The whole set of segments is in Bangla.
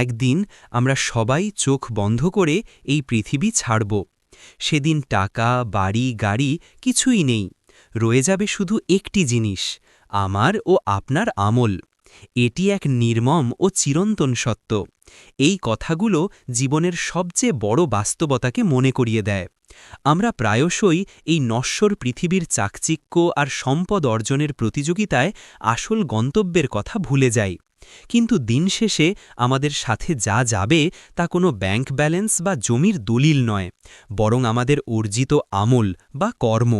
একদিন আমরা সবাই চোখ বন্ধ করে এই পৃথিবী ছাড়ব। সেদিন টাকা, বাড়ি, গাড়ি কিছুই নেই। রয়ে যাবে শুধু একটি জিনিস, আমার ও আপনার আমল। এটি এক নির্মম ও চিরন্তন সত্য। এই কথাগুলো জীবনের সবচেয়ে বড় বাস্তবতাকে মনে করিয়ে দেয়। আমরা প্রায়শই এই নশ্বর পৃথিবীর চাকচিক্য আর সম্পদ অর্জনের প্রতিযোগিতায় আসল গন্তব্যের কথা ভুলে যাই। কিন্তু দিন শেষে আমাদের সাথে যা যাবে তা কোনো ব্যাংক ব্যালেন্স বা জমির দলিল নয়, বরং আমাদের অর্জিত আমল বা কর্ম।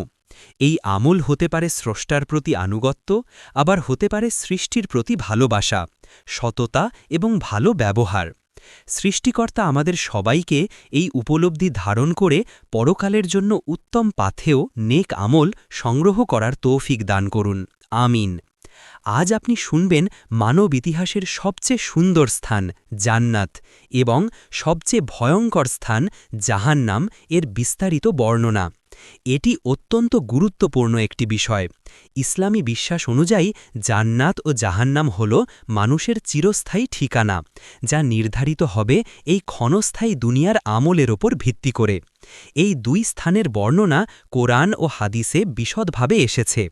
এই আমল হতে পারে স্রষ্টার প্রতি আনুগত্য, আবার হতে পারে সৃষ্টির প্রতি ভালোবাসা, সততা এবং ভালো ব্যবহার। সৃষ্টিকর্তা আমাদের সবাইকে এই উপলব্ধি ধারণ করে পরকালের জন্য উত্তম পাথেও নেক আমল সংগ্রহ করার তৌফিক দান করুন। আমিন। আজ আপনি শুনবেন মানব ইতিহাসের সবচেয়ে সুন্দর স্থান, জান্নাত, এবং সবচেয়ে ভয়ঙ্কর স্থান, জাহান্নাম এর বিস্তারিত বর্ণনা। এটি অত্যন্ত গুরুত্বপূর্ণ একটি বিষয়। ইসলামী বিশ্বাস অনুযায়ী, জান্নাত ও জাহান্নাম হল মানুষের চিরস্থায়ী ঠিকানা, যা নির্ধারিত হবে এই ক্ষণস্থায়ী দুনিয়ার আমলের ওপর ভিত্তি করে। এই দুই স্থানের বর্ণনা কোরআন ও হাদিসে বিশদভাবে এসেছে,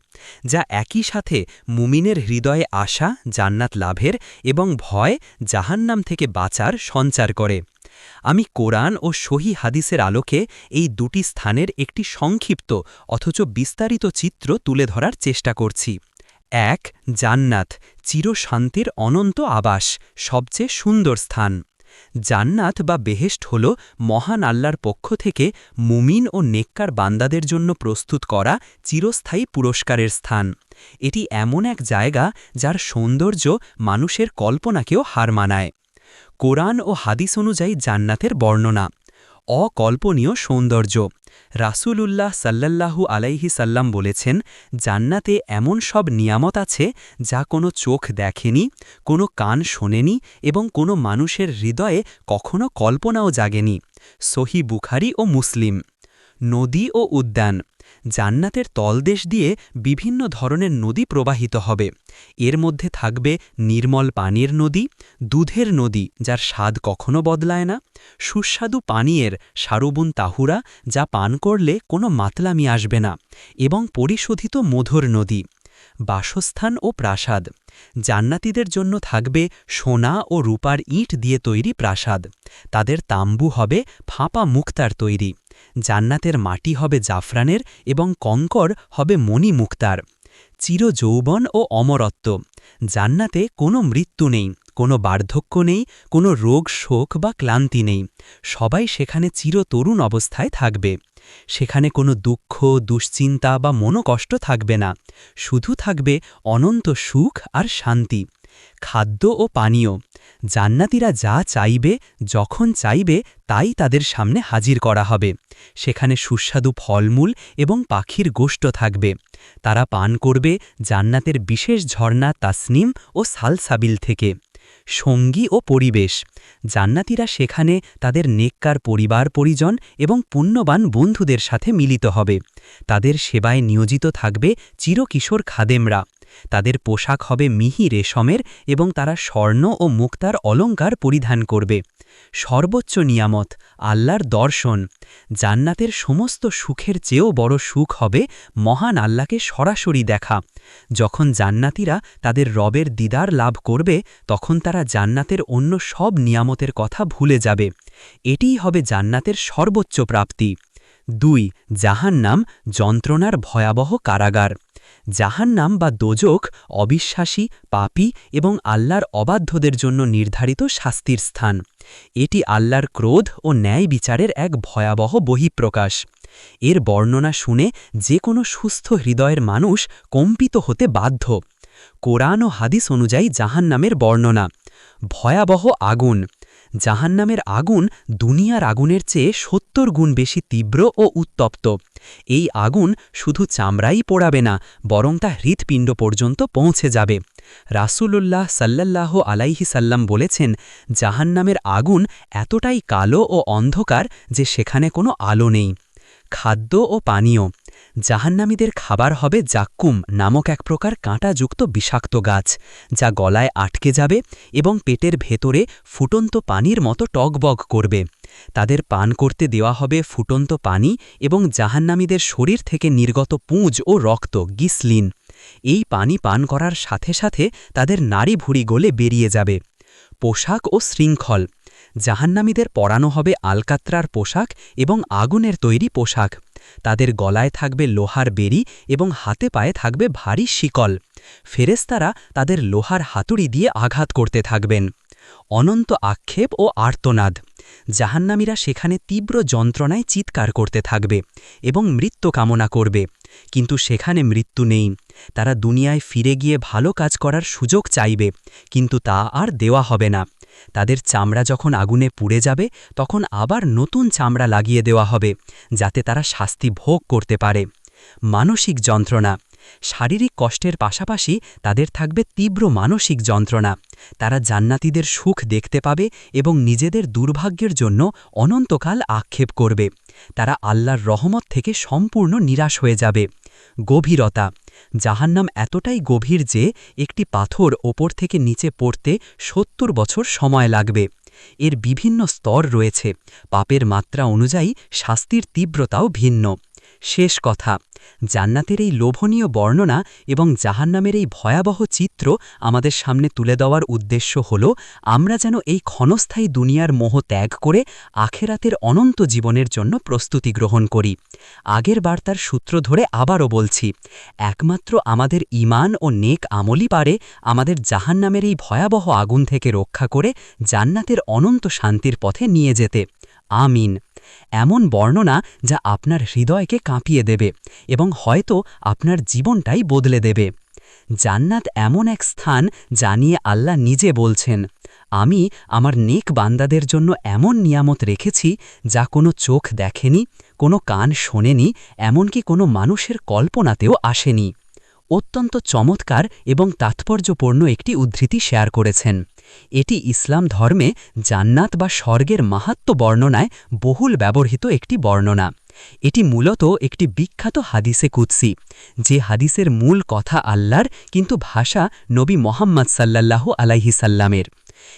যা একই সাথে মুমিনের হৃদয়ে আশা, জান্নাত লাভের এবং ভয়, জাহান্নাম থেকে বাঁচার সঞ্চার করে। আমি কোরআন ও সহি হাদিসের আলোকে এই দুটি স্থানের একটি সংক্ষিপ্ত অথচ বিস্তারিত চিত্র তুলে ধরার চেষ্টা করছি। এক, জান্নাত, চিরশান্তির অনন্ত আবাস, সবচেয়ে সুন্দর স্থান। জান্নাত বা বেহেস্ট হল মহান আল্লাহর পক্ষ থেকে মুমিন ও নেককার বান্দাদের জন্য প্রস্তুত করা চিরস্থায়ী পুরস্কারের স্থান। এটি এমন এক জায়গা যার সৌন্দর্য মানুষের কল্পনাকেও হার মানায়। কোরআন ও হাদিস অনুযায়ী জান্নাতের বর্ণনা। অকল্পনীয় সৌন্দর্য। রাসূলুল্লাহ সাল্লাল্লাহু আলাইহি সাল্লাম বলেছেন, জান্নাতে এমন সব নিয়ামত আছে যা কোনো চোখ দেখেনি, কোনো কান শোনেনি এবং কোনো মানুষের হৃদয়ে কখনো কল্পনাও জাগেনি। সহি বুখারি ও মুসলিম। নদী ও উদ্যান। জান্নাতের তলদেশ দিয়ে বিভিন্ন ধরনের নদী প্রবাহিত হবে। এর মধ্যে থাকবে নির্মল পানির নদী, দুধের নদী, যার স্বাদ কখনো বদলায় না, সুস্বাদু পানীয়ের সারুবুন তাহুরা, যা পান করলে কোনো মাতলামি আসবে না, এবং পরিশোধিত মধুর নদী। বাসস্থান ও প্রাসাদ। জান্নাতিদের জন্য থাকবে সোনা ও রূপার ইট দিয়ে তৈরি প্রাসাদ। তাদের তাম্বু হবে ফাঁপা মুক্তার তৈরি। জান্নাতের মাটি হবে জাফরানের এবং কঙ্কর হবে মণি মুক্তার। চির যৌবন ও অমরত্ব। জান্নাতে কোনো মৃত্যু নেই, কোনো বার্ধক্য নেই, কোনো রোগ, শোক বা ক্লান্তি নেই। সবাই সেখানে চিরতরুণ অবস্থায় থাকবে। সেখানে কোনো দুঃখ, দুশ্চিন্তা বা মনোকষ্ট থাকবে না। শুধু থাকবে অনন্ত সুখ আর শান্তি। খাদ্য ও পানীয়। জান্নাতিরা যা চাইবে, যখন চাইবে, তাই তাদের সামনে হাজির করা হবে। সেখানে সুস্বাদু ফলমূল এবং পাখির গোষ্ঠ থাকবে। তারা পান করবে জান্নাতের বিশেষ ঝর্ণা তাসনিম ও সালসাবিল থেকে। সঙ্গী ও পরিবেশ। জান্নাতিরা সেখানে তাদের নেককার পরিবার পরিজন এবং পুণ্যবান বন্ধুদের সাথে মিলিত হবে। তাদের সেবায় নিয়োজিত থাকবে চিরকিশোর খাদেমরা। তাদের পোশাক হবে মিহি রেশমের এবং তারা স্বর্ণ ও মুক্তার অলঙ্কার পরিধান করবে। সর্বোচ্চ নিয়ামত, আল্লাহর দর্শন। জান্নাতের সমস্ত সুখের চেয়েও বড় সুখ হবে মহান আল্লাহকে সরাসরি দেখা। যখন জান্নাতিরা তাদের রবের দিদার লাভ করবে, তখন তারা জান্নাতের অন্য সব নিয়ামতের কথা ভুলে যাবে। এটিই হবে জান্নাতের সর্বোচ্চ প্রাপ্তি। দুই, জাহান্নাম যন্ত্রণার ভয়াবহ কারাগার। জাহান্নাম বা দোজক অবিশ্বাসী, পাপি এবং আল্লাহর অবাধ্যদের জন্য নির্ধারিত শাস্তির স্থান। এটি আল্লাহর ক্রোধ ও ন্যায় বিচারের এক ভয়াবহ বহিঃপ্রকাশ। এর বর্ণনা শুনে যে কোনো সুস্থ হৃদয়ের মানুষ কম্পিত হতে বাধ্য। কোরআন ও হাদিস অনুযায়ী জাহান্নামের বর্ণনা, ভয়াবহ আগুন। জাহান্নামের আগুন দুনিয়ার আগুনের চেয়ে সত্তর গুণ বেশি তীব্র ও উত্তপ্ত। এই আগুন শুধু চামড়াই পোড়াবে না, বরং তা হৃৎপিণ্ড পর্যন্ত পৌঁছে যাবে। রাসূলুল্লাহ সাল্লাল্লাহ আলাইহি সাল্লাম বলেছেন, জাহান্নামের আগুন এতটাই কালো ও অন্ধকার যে সেখানে কোনো আলো নেই। খাদ্য ও পানীয়, জাহান্নামীদের খাবার হবে জাক্কুম নামক এক প্রকার কাঁটাযুক্ত বিষাক্ত গাছ, যা গলায় আটকে যাবে এবং পেটের ভেতরে ফুটন্ত পানির মতো টগবগ করবে। তাদের পান করতে দেওয়া হবে ফুটন্ত পানি এবং জাহান্নামীদের শরীর থেকে নির্গত পুঁজ ও রক্ত, গিসলিন। এই পানি পান করার সাথে সাথে তাদের নারী ভুড়ি গলে বেরিয়ে যাবে। পোশাক ও শৃঙ্খল। জাহান্নামীদের পরানো হবে আলকাত্রার পোশাক এবং আগুনের তৈরি পোশাক। তাদের গলায় থাকবে লোহার বেরি এবং হাতে পায়ে থাকবে ভারী শিকল। ফেরেস্তারা তাদের লোহার হাতুড়ি দিয়ে আঘাত করতে থাকবেন। অনন্ত আক্ষেপ ও আর্তনাদ। জাহান্নামীরা সেখানে তীব্র যন্ত্রণায় চিৎকার করতে থাকবে এবং মৃত্যু কামনা করবে। কিন্তু সেখানে মৃত্যু নেই। তারা দুনিয়ায় ফিরে গিয়ে ভালো কাজ করার সুযোগ চাইবে, কিন্তু তা আর দেওয়া হবে না। তাদের চামড়া যখন আগুনে পুড়ে যাবে, তখন আবার নতুন চামড়া লাগিয়ে দেওয়া হবে, যাতে তারা শাস্তি ভোগ করতে পারে। মানসিক যন্ত্রণা শারীরিক কষ্টের পাশাপাশি তাদের থাকবে তীব্র মানসিক যন্ত্রণা। তারা জান্নাতিদের সুখ দেখতে পাবে এবং নিজেদের দুর্ভাগ্যের জন্য অনন্তকাল আক্ষেপ করবে। তারা আল্লাহর রহমত থেকে সম্পূর্ণ নিরাশ হয়ে যাবে। গভীরতা। জাহান্নাম এতটাই গভীর যে একটি পাথর ওপর থেকে নিচে পড়তে সত্তর বছর সময় লাগবে। এর বিভিন্ন স্তর রয়েছে। পাপের মাত্রা অনুযায়ী শাস্তির তীব্রতাও ভিন্ন। শেষ কথা। জান্নাতের এই লোভনীয় বর্ণনা এবং জাহান্নামের এই ভয়াবহ চিত্র আমাদের সামনে তুলে দেওয়ার উদ্দেশ্য হল, আমরা যেন এই ক্ষণস্থায়ী দুনিয়ার মোহ ত্যাগ করে আখেরাতের অনন্ত জীবনের জন্য প্রস্তুতি গ্রহণ করি। আগের বার্তার সূত্র ধরে আবারও বলছি, একমাত্র আমাদের ইমান ও নেক আমলই পারে আমাদের জাহান্নামের এই ভয়াবহ আগুন থেকে রক্ষা করে জান্নাতের অনন্ত শান্তির পথে নিয়ে যেতে। আমিন। এমন বর্ণনা যা আপনার হৃদয়কে কাঁপিয়ে দেবে এবং হয়তো আপনার জীবনটাই বদলে দেবে। জান্নাত এমন এক স্থান যা নিয়ে আল্লাহ নিজে বলছেন, আমি আমার নেক বান্দাদের জন্য এমন নিয়ামত রেখেছি যা কোনো চোখ দেখেনি, কোনো কান শোনেনি, এমনকি কোনো মানুষের কল্পনাতেও আসেনি। অত্যন্ত চমৎকার এবং তাৎপর্যপূর্ণ একটি উদ্ধৃতি শেয়ার করেছেন। এটি ইসলাম ধর্মে জান্নাত বা স্বর্গের মাহাত্ম বর্ণনায় বহুল ব্যবহৃত একটি বর্ণনা। এটি মূলত একটি বিখ্যাত হাদিসে কুৎসি যে হাদিসের মূল কথা আল্লাহর, কিন্তু ভাষা নবী মোহাম্মদ সাল্লাল্লাহু আলাইহিসাল্লামের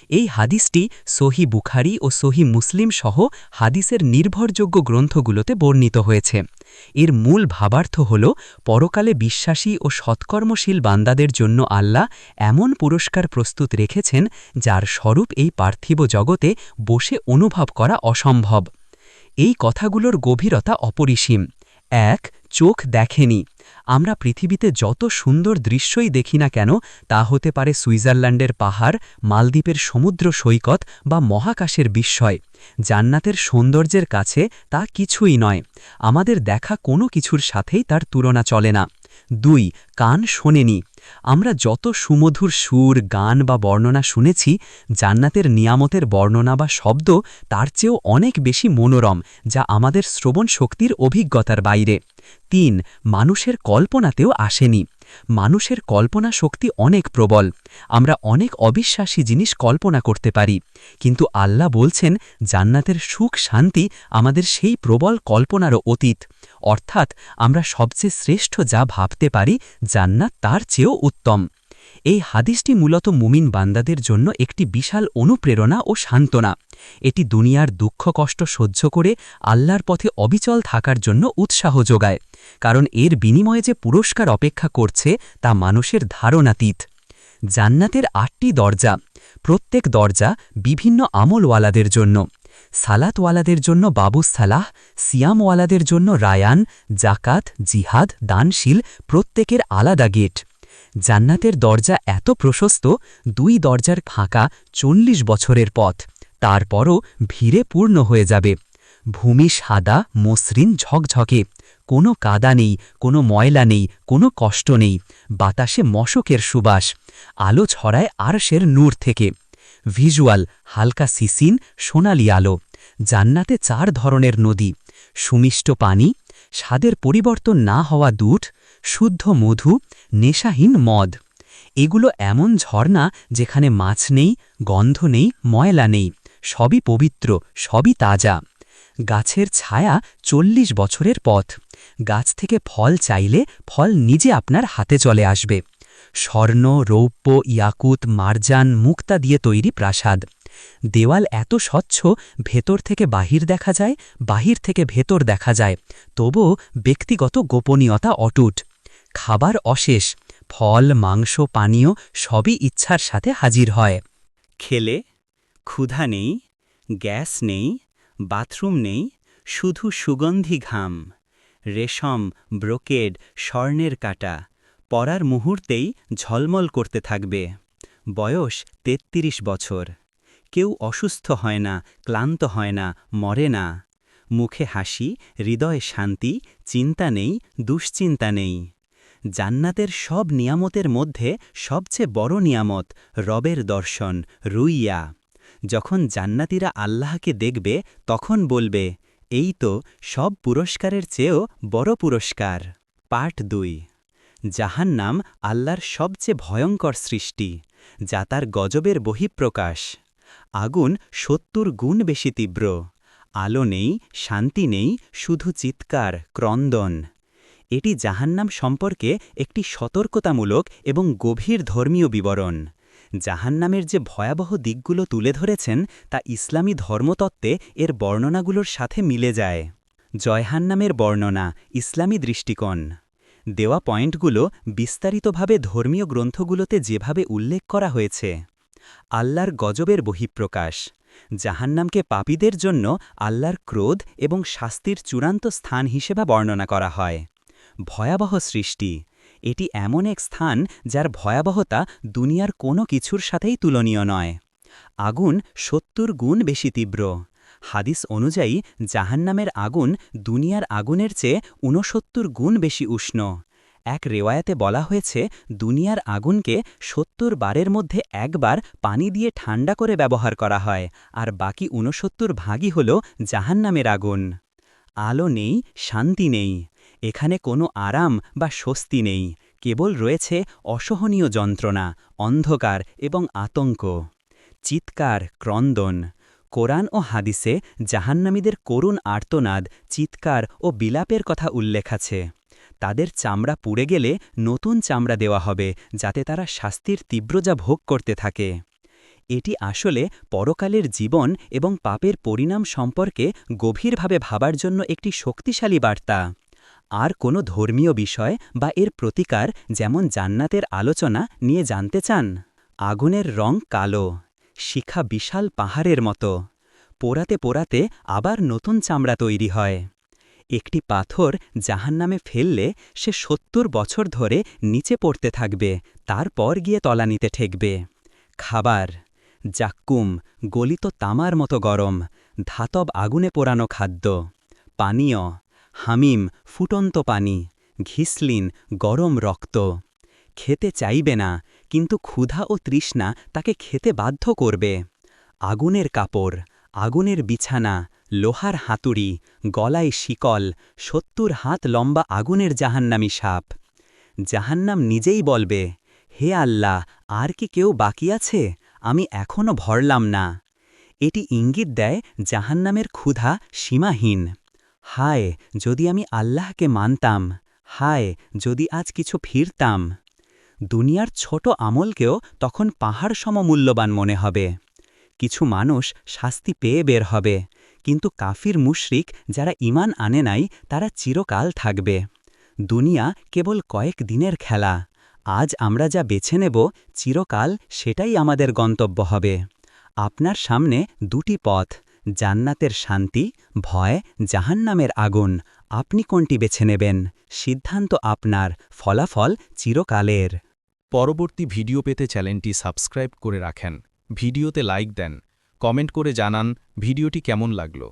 এই হাদিসটি সহি বুখারি ও সহি মুসলিম সহ হাদিসের নির্ভরযোগ্য গ্রন্থগুলোতে বর্ণিত হয়েছে। এর মূল ভাবার্থ হল, পরকালে বিশ্বাসী ও সৎকর্মশীল বান্দাদের জন্য আল্লাহ এমন পুরস্কার প্রস্তুত রেখেছেন, যার স্বরূপ এই পার্থিব জগতে বসে অনুভব করা অসম্ভব। এই কথাগুলোর গভীরতা অপরিসীম। এক, চোখ দেখেনি। আমরা পৃথিবীতে যত সুন্দর দৃশ্যই দেখি না কেন, তা হতে পারে সুইজারল্যান্ডের পাহাড়, মালদ্বীপের সমুদ্র সৈকত বা মহাকাশের বিস্ময়। জান্নাতের সৌন্দর্যের কাছে তা কিছুই নয়। আমাদের দেখা কোনো কিছুর সাথেই তার তুলনা চলে না। দুই, কান শোনেনি। আমরা যত সুমধুর সুর, গান বা বর্ণনা শুনেছি, জান্নাতের নিয়ামতের বর্ণনা বা শব্দ তার চেয়েও অনেক বেশি মনোরম, যা আমাদের শ্রবণ শক্তির অভিজ্ঞতার বাইরে। তিন, মানুষের কল্পনাতেও আসেনি। মানুষের কল্পনা শক্তি অনেক প্রবল। আমরা অনেক অবিশ্বাসী জিনিস কল্পনা করতে পারি। কিন্তু আল্লাহ বলছেন, জান্নাতের সুখ শান্তি আমাদের সেই প্রবল কল্পনারও অতীত। অর্থাৎ আমরা সবচেয়ে শ্রেষ্ঠ যা ভাবতে পারি, জান্নাত তার চেয়েও উত্তম। এই হাদিসটি মূলত মুমিন বান্দাদের জন্য একটি বিশাল অনুপ্রেরণা ও সান্ত্বনা। এটি দুনিয়ার দুঃখ, কষ্ট সহ্য করে আল্লাহর পথে অবিচল থাকার জন্য উৎসাহ যোগায়, কারণ এর বিনিময়ে যে পুরস্কার অপেক্ষা করছে তা মানুষের ধারণাতীত। জান্নাতের আটটি দরজা, প্রত্যেক দরজা বিভিন্ন আমলওয়ালাদের জন্য, সালাতওয়ালাদের জন্য বাবু সালাহ, সিয়ামওয়ালাদের জন্য রায়ান জাকাত জিহাদ, দানশীল, প্রত্যেকের আলাদা গেট। জান্নাতের দরজা এত প্রশস্ত, দুই দরজার ফাঁকা চল্লিশ বছরের পথ। তারপরও ভিড়ে পূর্ণ হয়ে যাবে। ভূমি সাদা, মসৃণ, ঝকঝকে। কোনো কাদা নেই, কোনো ময়লা নেই, কোনো কষ্ট নেই। বাতাসে মশকের সুবাস। আলো ছড়ায় আরশের নূর থেকে। ভিজুয়াল, হালকা সিসিন, সোনালি আলো। জান্নাতে চার ধরনের নদী। সুমিষ্ট পানি, স্বাদের পরিবর্তন না হওয়া দুধ, শুদ্ধ মধু, নেশাহীন মদ। এগুলো এমন ঝর্ণা যেখানে মাছ নেই, গন্ধ নেই, ময়লা নেই। সবই পবিত্র, সবই তাজা। গাছের ছায়া চল্লিশ বছরের পথ। গাছ থেকে ফল চাইলে ফল নিজে আপনার হাতে চলে আসবে। স্বর্ণ, রৌপ্য, ইয়াকুত, মারজান, মুক্তা দিয়ে তৈরি প্রাসাদ। দেওয়াল এত স্বচ্ছ, ভেতর থেকে বাহির দেখা যায়, বাহির থেকে ভেতর দেখা যায়। তবুও ব্যক্তিগত গোপনীয়তা অটুট। খাবার অশেষ। ফল, মাংস, পানীয় সবই ইচ্ছার সাথে হাজির হয়। খেলে ক্ষুধা নেই, গ্যাস নেই, বাথরুম নেই, শুধু সুগন্ধি ঘাম। রেশম, ব্রোকেড, স্বর্ণের কাটা, পরার মুহূর্তেই ঝলমল করতে থাকবে। বয়স ৩৩ বছর। কেউ অসুস্থ হয় না, ক্লান্ত হয় না, মরে না। মুখে হাসি, হৃদয়ে শান্তি, চিন্তা নেই, দুশ্চিন্তা নেই। জান্নাতের সব নিয়ামতের মধ্যে সবচেয়ে বড় নিয়ামত রবের দর্শন, রুইয়া। যখন জান্নাতিরা আল্লাহকে দেখবে, তখন বলবে, এই তো সব পুরস্কারের চেয়েও বড় পুরস্কার। পাঠ দুই। জাহান্নাম আল্লাহর সবচেয়ে ভয়ঙ্কর সৃষ্টি, যা তার গজবের বহিঃপ্রকাশ। আগুন সত্তর গুণ বেশি তীব্র। আলো নেই, শান্তি নেই, শুধু চিৎকার, ক্রন্দন। এটি জাহান্নাম সম্পর্কে একটি সতর্কতামূলক এবং গভীর ধর্মীয় বিবরণ। জাহান্নামের যে ভয়াবহ দিকগুলো তুলে ধরেছেন তা ইসলামী ধর্মতত্ত্বে এর বর্ণনাগুলোর সাথে মিলে যায়। জয়হান্নামের বর্ণনা, ইসলামী দৃষ্টিকোণ। দেওয়া পয়েন্টগুলো বিস্তারিতভাবে ধর্মীয় গ্রন্থগুলোতে যেভাবে উল্লেখ করা হয়েছে। আল্লাহর গজবের বহিঃপ্রকাশ। জাহান্নামকে পাপীদের জন্য আল্লাহর ক্রোধ এবং শাস্তির চূড়ান্ত স্থান হিসেবে বর্ণনা করা হয়। ভয়াবহ সৃষ্টি। এটি এমন এক স্থান যার ভয়াবহতা দুনিয়ার কোনো কিছুর সাথেই তুলনীয় নয়। আগুন সত্তর গুণ বেশি তীব্র। হাদিস অনুযায়ী, জাহান্নামের আগুন দুনিয়ার আগুনের চেয়ে ঊনসত্তর গুণ বেশি উষ্ণ। এক রেওয়ায়াতে বলা হয়েছে, দুনিয়ার আগুনকে সত্তর বারের মধ্যে একবার পানি দিয়ে ঠান্ডা করে ব্যবহার করা হয়, আর বাকি ঊনসত্তর ভাগই হল জাহান্নামের আগুন। আলো নেই, শান্তি নেই। এখানে কোনো আরাম বা স্বস্তি নেই, কেবল রয়েছে অসহনীয় যন্ত্রণা, অন্ধকার এবং আতঙ্ক। চিৎকার, ক্রন্দন। কোরআন ও হাদিসে জাহান্নামীদের করুণ আর্তনাদ, চিৎকার ও বিলাপের কথা উল্লেখ আছে। তাদের চামড়া পুড়ে গেলে নতুন চামড়া দেওয়া হবে, যাতে তারা শাস্তির তীব্রজা ভোগ করতে থাকে। এটি আসলে পরকালের জীবন এবং পাপের পরিণাম সম্পর্কে গভীরভাবে ভাবার জন্য একটি শক্তিশালী বার্তা। আর কোনো ধর্মীয় বিষয় বা এর প্রতিকার যেমন জান্নাতের আলোচনা নিয়ে জানতে চান? আগুনের রং কালো, শিখা বিশাল পাহাড়ের মতো। পোড়াতে পোড়াতে আবার নতুন চামড়া তৈরি হয়। একটি পাথর জাহান্নামে ফেললে সে সত্তর বছর ধরে নিচে পড়তে থাকবে, তারপর গিয়ে তলানিতে ঠেকবে। খাবার, জাক্কুম, গলিত তামার মতো গরম, ধাতব আগুনে পোড়ানো খাদ্য। পানীয় হামিম ফুটন্ত পানি, ঘিসলিন, গরম রক্ত। খেতে চাইবে না, কিন্তু ক্ষুধা ও তৃষ্ণা তাকে খেতে বাধ্য করবে। আগুনের কাপড়, আগুনের বিছানা, লোহার হাতুড়ি, গলায় শিকল, সত্তর হাত লম্বা আগুনের জাহান্নামি সাপ। জাহান্নাম নিজেই বলবে, হে আল্লাহ, আর কি কেউ বাকি আছে? আমি এখনও ভরলাম না। এটি ইঙ্গিত দেয় জাহান্নামের ক্ষুধা সীমাহীন। হায়, যদি আমি আল্লাহকে মানতাম, হায়, যদি আজ কিছু ফিরতাম। দুনিয়ার ছোট আমলকেও তখন পাহাড় সমমূল্যবান মনে হবে। কিছু মানুষ শাস্তি পেয়ে বের হবে, কিন্তু কাফির মুশরিক যারা ইমান আনে নাই, তারা চিরকাল থাকবে। দুনিয়া কেবল কয়েক দিনের খেলা, আজ আমরা যা বেছে নেব, চিরকাল সেটাই আমাদের গন্তব্য হবে। আপনার সামনে দুটি পথ। জান্নাতের শান্তি, ভয়, জাহান্নামের আগুন। আপনি কোনটি বেছে নেবেন? সিদ্ধান্ত আপনার, ফলাফল চিরকালের। পরবর্তী ভিডিও পেতে চ্যানেলটি সাবস্ক্রাইব করে রাখেন। ভিডিওতে লাইক দেন। কমেন্ট করে জানান, ভিডিওটি কেমন লাগল?